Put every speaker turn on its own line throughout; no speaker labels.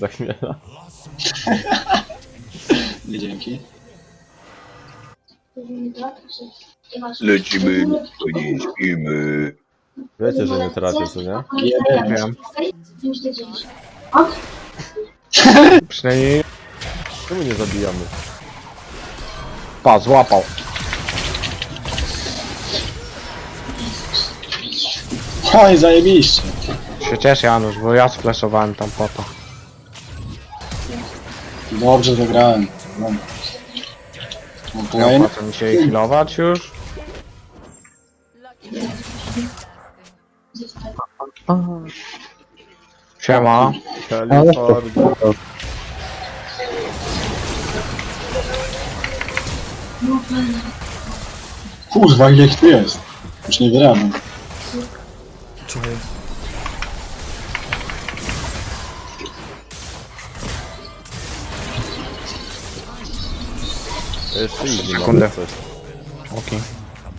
za chmiela.
Nie dzięki.
Lecimy, to nie śpimy.
Wiecie, że nie trafię, co nie?
Nie
wiem. Przynajmniej...
Czemu nie zabijamy?
Pa, złapał.
Oj, zajebiście.
Się cieszę Janusz, bo ja splashowałem tam po to.
Dobrze zagrałem. No.
Nie
kolejny?
opłaca mi się healować już. Siema.
Teleport.
Kurwa, ile ich tu jest? Już nie wyrabiam.
To Jeszcze easy
Sekundę.
mamy coś.
Okej.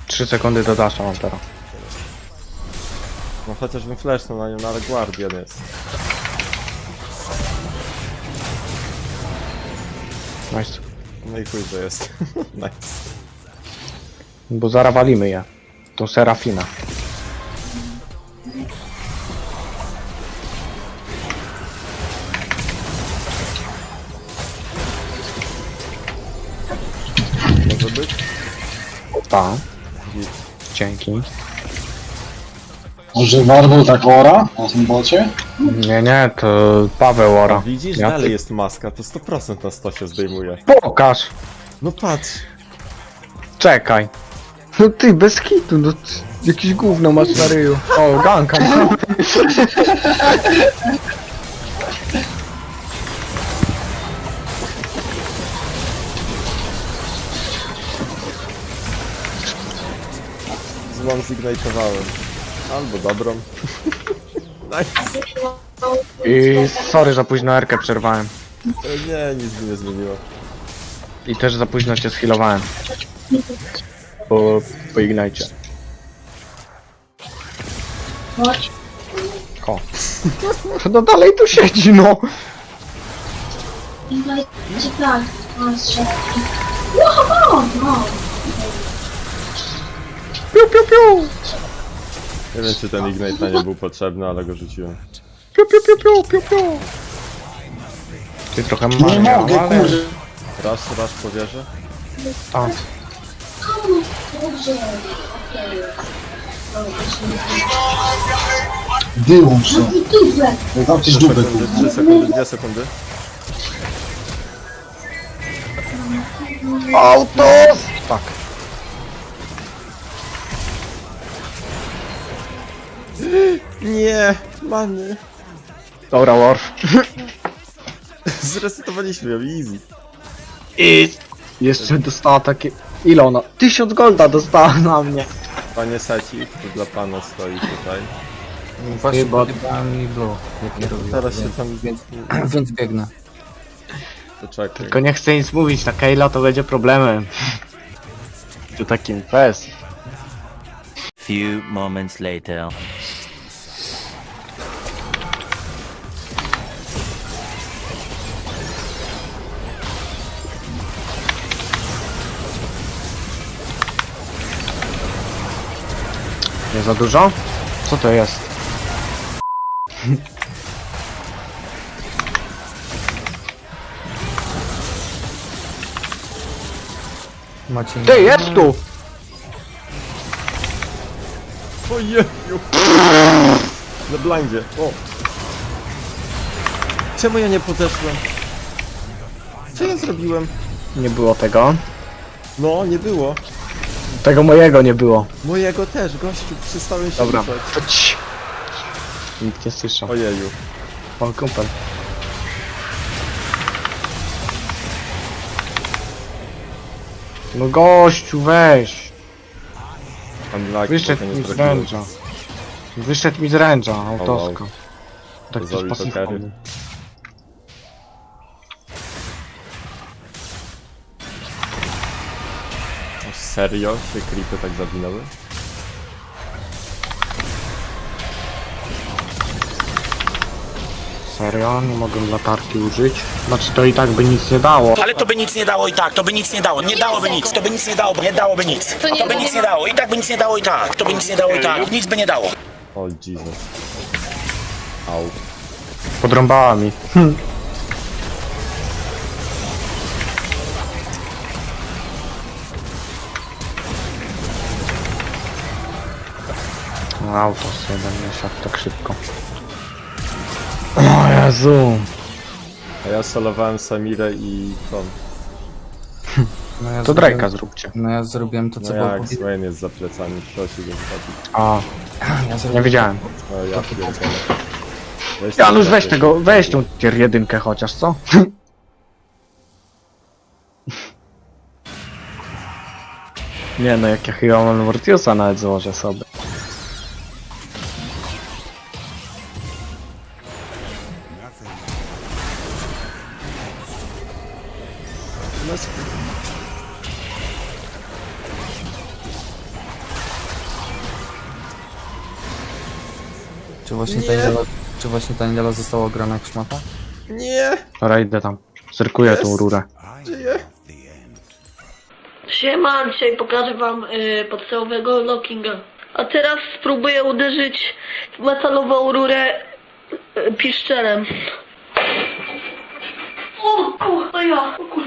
3 sekundy do dasza mam teraz.
No chociażbym flashnął na nią, no ale Guardian jest.
Nice.
No i chuj, że jest. nice.
Bo zarawalimy je. To Serafina.
Być?
Ta. Dzięki.
Może Warwol tak ora na tym bocie?
Nie, nie, to Paweł
A
Ora.
widzisz?
Ja
Dalej
ty-
jest maska, to 100% na 100 się zdejmuje.
Pokaż!
No patrz!
Czekaj. No ty, bez hitu, no c- jakiś gówno masz na ryju. O, ganka.
Złą zignitowałem. Albo dobrą. nice.
I sorry, za późno Erkę przerwałem.
E, Nie, nic mi nie zmieniło.
I też za późno cię schilowałem. Po, po Ignite.
Chodź.
O. No dalej tu siedzi, no.
Invite tak. O, strzał. Wow, no.
Piu, piu, piu.
Nie wiem, czy ten Ignite na nie był potrzebny, ale go rzuciłem.
Piu, piu, piu, piu, piu, piu. Ty trochę
Nie
mało,
mogę,
ale...
kurde.
Raz, raz po wieży.
A,
Dobrze.
Wyłącz to.
I duże.
Zamknij
3
dupę,
sekundy,
kurwa.
3 sekundy, 2 sekundy.
Autos! Tak.
Nie, many.
Dobra, Worf.
Zresetowaliśmy ją, easy.
I jeszcze dostała takie... Ile ona? Tysiąc golda dostała na mnie.
Panie Seci, tu dla pana stoi tutaj.
Właśnie
Chyba-
podjebałem i blue, jak nie robię.
Teraz się
więc,
tam...
więc, biegnę.
Poczekaj.
Tylko nie chcę nic mówić, na Kayla to będzie problemem. Tu takim fest.
Few moments later.
Nie za dużo? Co to jest?
Macie...
Ty, jest tu!
Ojeju! Na blindzie, o! Czemu ja nie podeszłem? Co ja zrobiłem?
Nie było tego.
No, nie było.
Tego mojego nie było.
Mojego też, gościu, przestałem się
Dobra.
ruszać.
Nikt nie słyszał.
Ojeju.
O, kumpel. No gościu, weź. Wyszedł
trochę
mi z
trafiłem.
ręcza. Wyszedł mi z ręcza, autosko. Tak też
to carry.
pasywny.
Serio? Się creepy tak zawinęły?
Serio? Nie mogłem latarki użyć? Znaczy to i tak by nic nie dało.
Ale to by nic nie dało i tak, to by nic nie dało. Nie dałoby nic, to by nic nie dało, nie dałoby nic.
To nie-
by nic nie dało, i tak by nic nie dało i tak. To by nic nie dało i tak, nic by nie dało.
O Jesus. Au.
Podrąbała mi. No, autos jeden nie siadł tak szybko. O Jezu.
A ja solowałem Samirę i Tom.
No ja
To
zrobiłem-
Drake'a zróbcie.
No ja zrobiłem to, co
No
było
jak
powiedziane.
Swain jest za plecami, prosi go zobaczyć.
A,
Ja
nie
zrobiłem...
wiedziałem.
No ja pierdolę. Weź
Janusz,
tam
weź tego, weź tą tier jedynkę chociaż, co? Nie no, jak ja chyba mam Mortiusa nawet złożę sobie.
Czy właśnie ta Nidala, czy właśnie ta Nidala została ograna jak szmata?
Nie!
Dobra, idę tam. Zerkuję tą rurę.
Żyję!
Siema, dzisiaj pokażę wam y, podstawowego lockinga. A teraz spróbuję uderzyć w metalową rurę y, piszczelem. O kurwa, ja, o kurwa,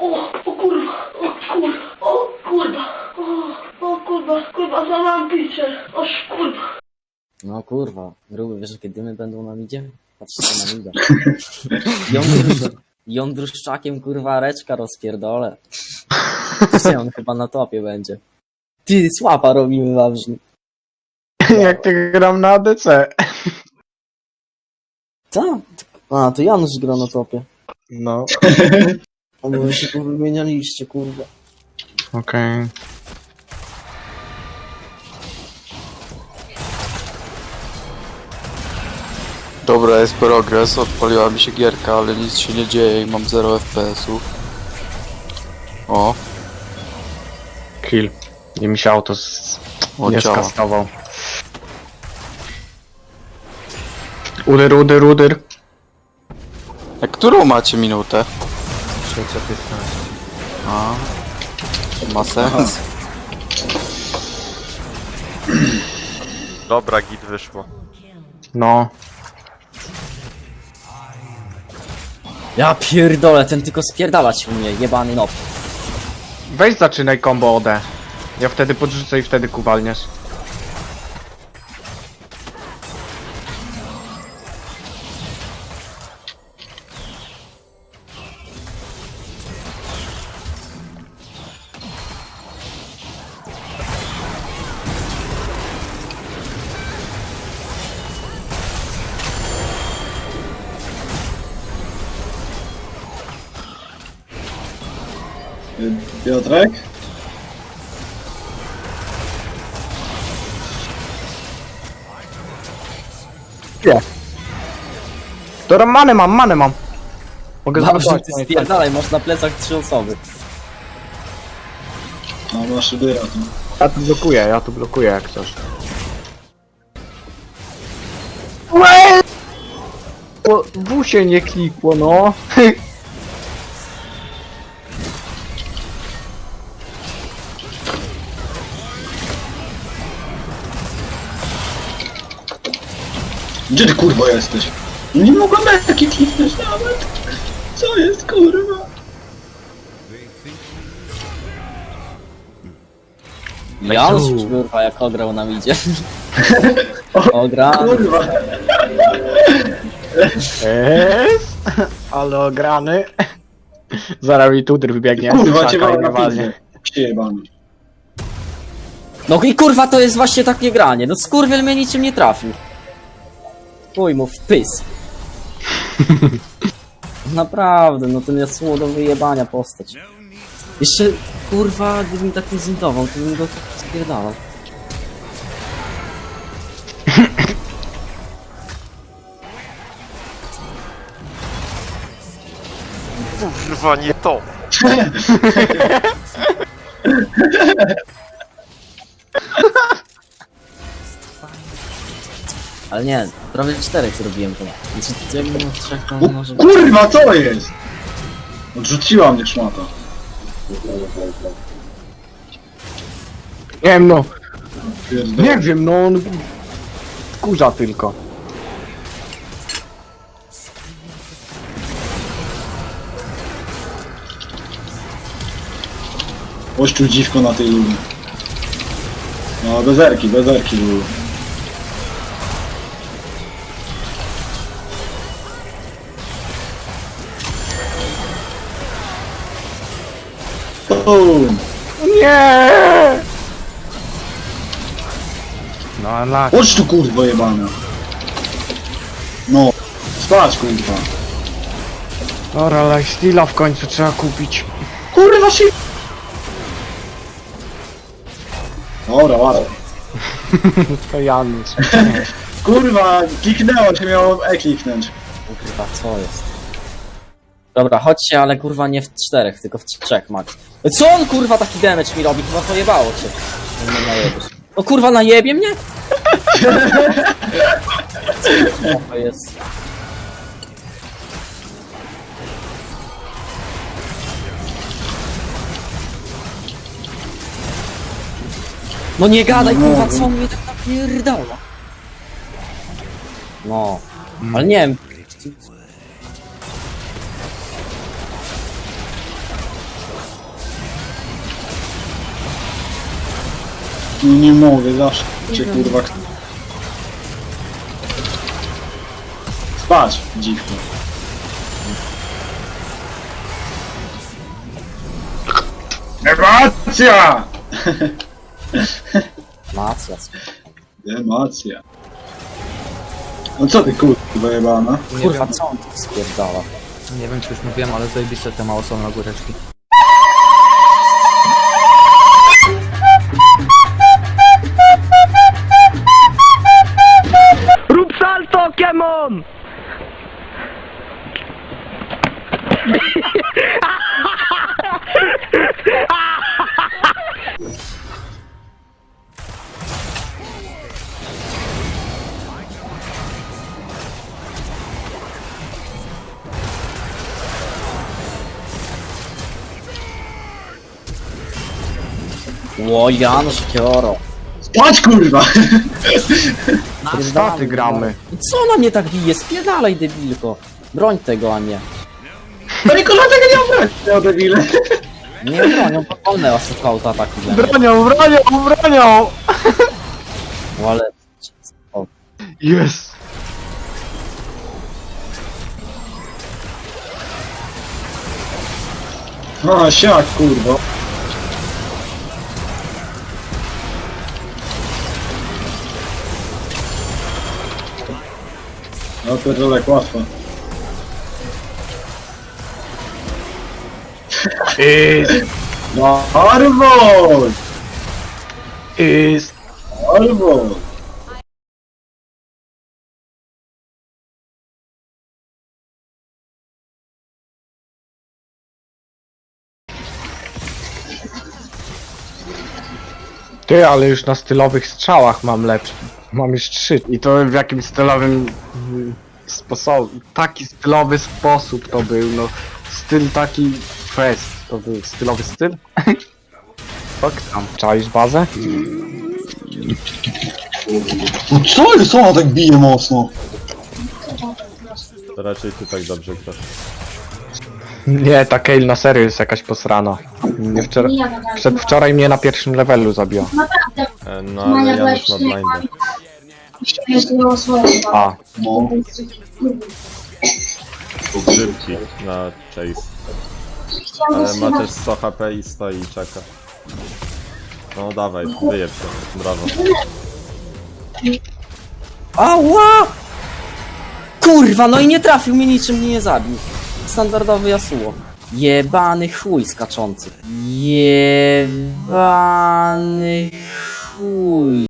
o, o kurwa, o kurwa, o kurwa, o, o kurwa, kurwa, złamałam piszczel, o kurwa.
No kurwa, gruby, wiesz jakie dymy będą na midzie? Patrzcie na midę. Jądrusz, jądruszczakiem kurwa reczka rozpierdolę. Dzisiaj on chyba na topie będzie. Ty, słapa robimy wawrzni.
jak ty gram na ADC.
Co? A, to Janusz gra na topie.
No.
A wy się tu wymienialiście, kurwa.
Okej.
Dobra, jest progres, odpaliła mi się gierka, ale nic się nie dzieje i mam 0 FPS-ów. O,
Kill. Nie mi się auto z...
o
nie skastował. Udyr, udyr, udyr.
A którą macie minutę?
Trzecia 15.
A, ma sens.
Dobra, git wyszło.
No.
Ja pierdolę, ten tylko spierdalać umie, jebany nop.
Weź zaczynaj combo OD. Ja wtedy podrzucę i wtedy kuwalniesz.
Piotrek?
Dobra, manę mam, manę mam. Mogę
Dobrze,
zbudować
ty spierdalaj, masz na plecach trzy osoby.
No masz dyra tu.
Ja tu blokuję, ja tu blokuję jak coś. Łe! Bo W się nie klikło, no.
Gdzie ty kurwa jesteś? Nie mogłem taki kliknąć nawet. Co jest kurwa?
Janusz, kurwa, jak ograł nam idzie. Ogra.
Kurwa.
Jest, ale ograny. Zaraz mi tudyr wybiegnie.
Kurwa cię mam na
walnie.
pizdę. Przyjebany.
No i kurwa, to jest właśnie takie granie. No skurwiel mnie niczym nie trafił. Chuj mu w pys. Naprawdę, no ten jest do wyjebania postać. Jeszcze, kurwa, gdybym mi tak nie zintował, to bym go tak spierdalał.
Kurwa, nie to!
Ale nie, prawie czterech zrobiłem to. Znaczy, jakbym trzech, to
O,
może...
kurwa, co jest? Odrzuciła mnie szmata.
Nie wiem, no.
Pierdolę.
Nie wiem, no on... Kurza tylko.
Ościu dziwko na tej luni. No, bezerki, bezerki były. Boom!
Nie! No ale...
Chodź tu kurwa jebana. No, spać kurwa.
Dobra, lifesteala w końcu trzeba kupić.
Kurwa się... Dobra, ładnie.
To Janusz.
Kurwa, kliknęło się, miało E kliknąć.
Kurwa, co jest? Dobra, chodźcie, ale kurwa nie w czterech, tylko w trzech max. Co on kurwa taki damage mi robi? Chyba pojebało cię. No, mnie najebiesz. O kurwa, najebie mnie? Co to jest? No nie gadaj kurwa, co mnie tak napierdala? No, ale nie wiem,
No nie mogę, zawsze cię kurwa... Spać, dziwko. Demacja!
Macja.
Demacja. No co ty kurwa jebana?
Kurwa, co on tu spierdala?
Nie wiem, czy już mówiłem, ale zajebiste te mało są na góreczki.
Ło, Janusz Kioro.
Spać kurwa!
Staty gramy.
Co na mnie tak bije? Spierdalaj, debilko. Broń tego, a nie.
To Nikola tego nie obrać, o debile.
Nie bronią, bo wolne was autoataki. ze mnie.
Bronią, bronią, bronią!
No ale...
Jest!
A, siak kurwa. No pierdolek, łatwo.
Jest!
Marvol!
Jest!
Marvol!
Ty, ale już na stylowych strzałach mam lepszy. Mam już trzy. I to w jakim stylowym mm, sposobie. Taki stylowy sposób to był, no. Styl taki fest. To był stylowy styl? Tak tam. Czaisz bazę?
No co jest? Ona tak bije mocno.
To raczej ty tak dobrze grasz.
Nie, ta Kale na serio jest jakaś posrana. Nie wczoraj,
Nie jadę dalej.
przedwczoraj mnie na pierwszym levelu zabiła.
Naprawdę,
E, No ale
Maja
Janusz ma
24
blinda.
swoje.
A,
No.
Na chase. Ale ma też 100 HP i stoi i czeka. No dawaj, wyjeb się. Brawo.
Ała! Kurwa, no i nie trafił mnie niczym mnie nie zabił. Standardowy Yasuo. Jebany chuj skaczący. Jebany chuj.